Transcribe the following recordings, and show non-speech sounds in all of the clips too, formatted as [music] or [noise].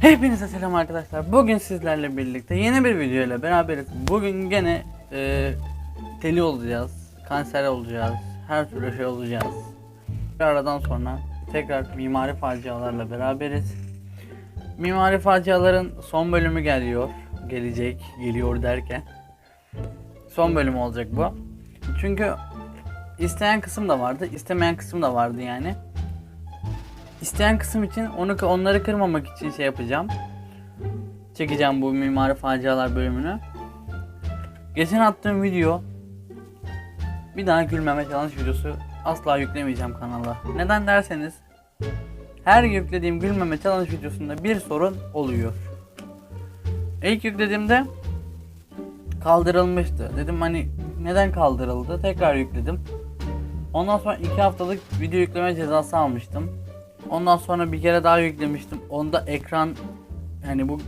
Hepinize selam arkadaşlar. Bugün sizlerle birlikte yeni bir video ile beraberiz. Bugün gene e, deli olacağız, kanser olacağız, her türlü şey olacağız. Bir aradan sonra tekrar mimari facialarla beraberiz. Mimari faciaların son bölümü geliyor, gelecek, geliyor derken son bölüm olacak bu. Çünkü isteyen kısım da vardı, istemeyen kısım da vardı yani. İsteyen kısım için onu onları kırmamak için şey yapacağım. Çekeceğim bu mimari facialar bölümünü. Geçen attığım video bir daha gülmeme challenge videosu asla yüklemeyeceğim kanala. Neden derseniz her yüklediğim gülmeme challenge videosunda bir sorun oluyor. İlk yüklediğimde kaldırılmıştı. Dedim hani neden kaldırıldı? Tekrar yükledim. Ondan sonra iki haftalık video yükleme cezası almıştım. Ondan sonra bir kere daha yüklemiştim. Onda ekran yani bu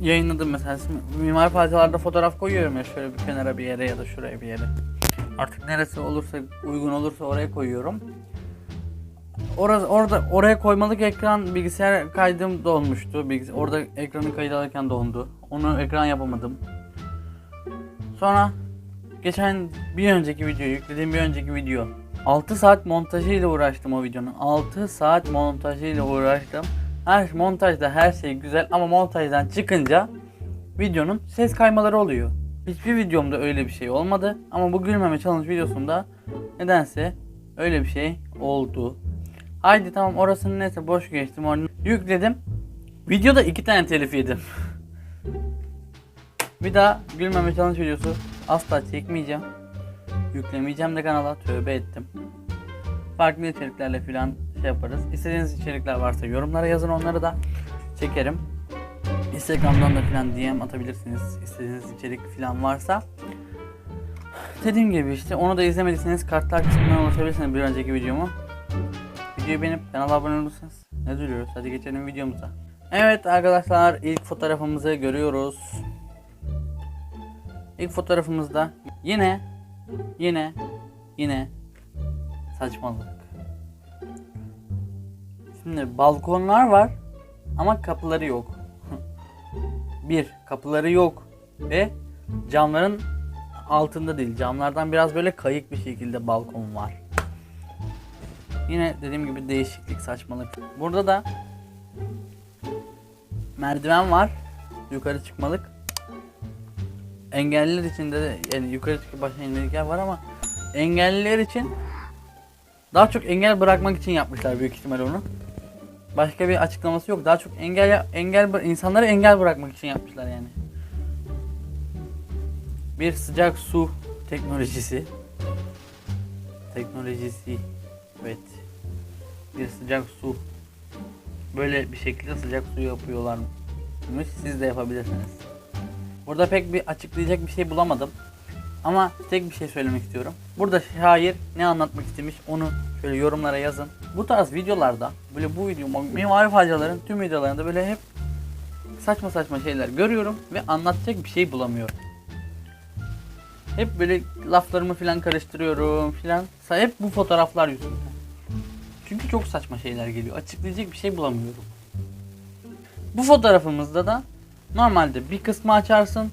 yayınladım mesela mimar parçalarda fotoğraf koyuyorum ya şöyle bir kenara bir yere ya da şuraya bir yere. Artık neresi olursa uygun olursa oraya koyuyorum. Orada orada oraya koymalık ekran bilgisayar kaydım donmuştu. Bilgis orada ekranı kayıt alırken dondu. Onu ekran yapamadım. Sonra geçen bir önceki videoyu yüklediğim bir önceki video 6 saat montajıyla uğraştım o videonun. 6 saat montajıyla uğraştım. Her montajda her şey güzel ama montajdan çıkınca videonun ses kaymaları oluyor. Hiçbir videomda öyle bir şey olmadı ama bu gülmeme challenge videosunda nedense öyle bir şey oldu. Haydi tamam orasını neyse boş geçtim onu yükledim. Videoda iki tane telif yedim. [laughs] bir daha gülmeme challenge videosu asla çekmeyeceğim. Yüklemeyeceğim de kanala tövbe ettim. Farklı içeriklerle filan şey yaparız. İstediğiniz içerikler varsa yorumlara yazın onları da çekerim. Instagram'dan da filan DM atabilirsiniz. İstediğiniz içerik filan varsa. Dediğim gibi işte onu da izlemediyseniz kartlar kısmından ulaşabilirsiniz bir önceki videomu. Videoyu beğenip kanala abone olursanız ne duruyoruz? Hadi geçelim videomuza. Evet arkadaşlar ilk fotoğrafımızı görüyoruz. İlk fotoğrafımızda yine Yine yine saçmalık. Şimdi balkonlar var ama kapıları yok. [laughs] Bir, kapıları yok ve camların altında değil. Camlardan biraz böyle kayık bir şekilde balkon var. Yine dediğim gibi değişiklik, saçmalık. Burada da merdiven var. Yukarı çıkmalık engelliler için de yani yukarı çıkıp başına inmelik yer var ama engelliler için daha çok engel bırakmak için yapmışlar büyük ihtimal onu. Başka bir açıklaması yok. Daha çok engel engel insanları engel bırakmak için yapmışlar yani. Bir sıcak su teknolojisi. Teknolojisi. Evet. Bir sıcak su. Böyle bir şekilde sıcak su yapıyorlarmış. Siz de yapabilirsiniz. Burada pek bir açıklayacak bir şey bulamadım. Ama tek bir şey söylemek istiyorum. Burada şair ne anlatmak istemiş onu şöyle yorumlara yazın. Bu tarz videolarda böyle bu video mimari faciaların tüm videolarında böyle hep saçma saçma şeyler görüyorum ve anlatacak bir şey bulamıyorum. Hep böyle laflarımı falan karıştırıyorum filan. Hep bu fotoğraflar yüzünden. Çünkü çok saçma şeyler geliyor. Açıklayacak bir şey bulamıyorum. Bu fotoğrafımızda da Normalde bir kısmı açarsın.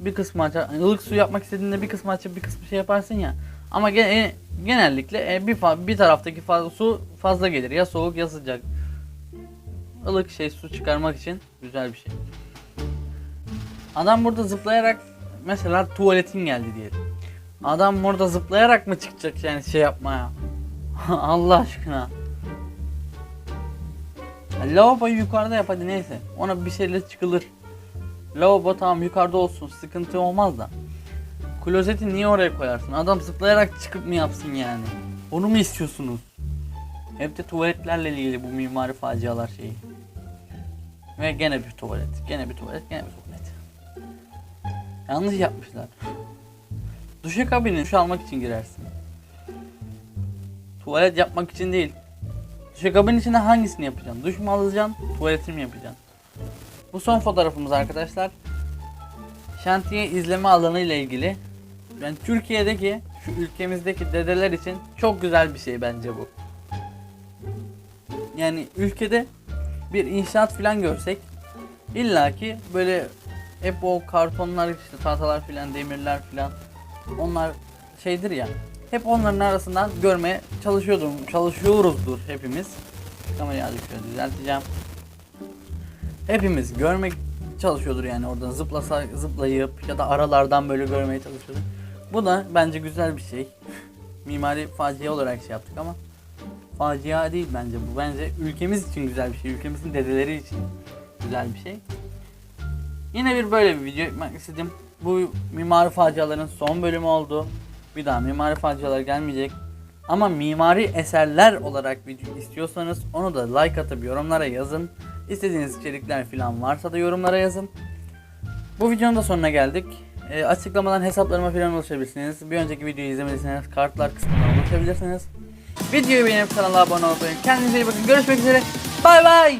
Bir kısmı açar. Yani ılık su yapmak istediğinde bir kısmı açıp bir kısmı şey yaparsın ya. Ama gene, genellikle e, bir bir taraftaki fazla, su fazla gelir. Ya soğuk ya sıcak. Ilık şey su çıkarmak için güzel bir şey. Adam burada zıplayarak mesela tuvaletin geldi diyelim. Adam burada zıplayarak mı çıkacak yani şey yapmaya? [laughs] Allah aşkına. Lavaboyu yukarıda yap hadi neyse. Ona bir şeyle çıkılır. Lavabo tamam yukarıda olsun sıkıntı olmaz da. Klozeti niye oraya koyarsın? Adam zıplayarak çıkıp mı yapsın yani? Onu mu istiyorsunuz? Hep de tuvaletlerle ilgili bu mimari facialar şeyi. Ve gene bir tuvalet, gene bir tuvalet, gene bir tuvalet. Yanlış yapmışlar. Duşakabini duş almak için girersin. Tuvalet yapmak için değil. Duşakabinin içinde hangisini yapacaksın? Duş mu alacaksın? Tuvaletini mi yapacaksın? Bu son fotoğrafımız arkadaşlar. Şantiye izleme alanı ile ilgili. Yani Türkiye'deki, şu ülkemizdeki dedeler için çok güzel bir şey bence bu. Yani ülkede bir inşaat falan görsek İlla ki böyle hep o kartonlar işte tahtalar filan demirler filan onlar şeydir ya hep onların arasından görmeye çalışıyordum. Çalışıyoruzdur hepimiz. Kamerayı azıcık şöyle düzelteceğim. Hepimiz görmek çalışıyordur yani oradan zıplasa zıplayıp ya da aralardan böyle görmeye çalışıyordur. Bu da bence güzel bir şey. [laughs] Mimari facia olarak şey yaptık ama facia değil bence bu. Bence ülkemiz için güzel bir şey ülkemizin dedeleri için güzel bir şey. Yine bir böyle bir video yapmak istedim. Bu mimari faciaların son bölümü oldu. Bir daha mimari facialar gelmeyecek. Ama mimari eserler olarak video istiyorsanız onu da like atıp yorumlara yazın. İstediğiniz içerikler falan varsa da yorumlara yazın. Bu videonun da sonuna geldik. Ee, açıklamadan hesaplarıma falan ulaşabilirsiniz. Bir önceki videoyu izlemediyseniz kartlar kısmına ulaşabilirsiniz. Videoyu beğenip kanala abone olmayı. Kendinize iyi bakın. Görüşmek üzere. Bay bay.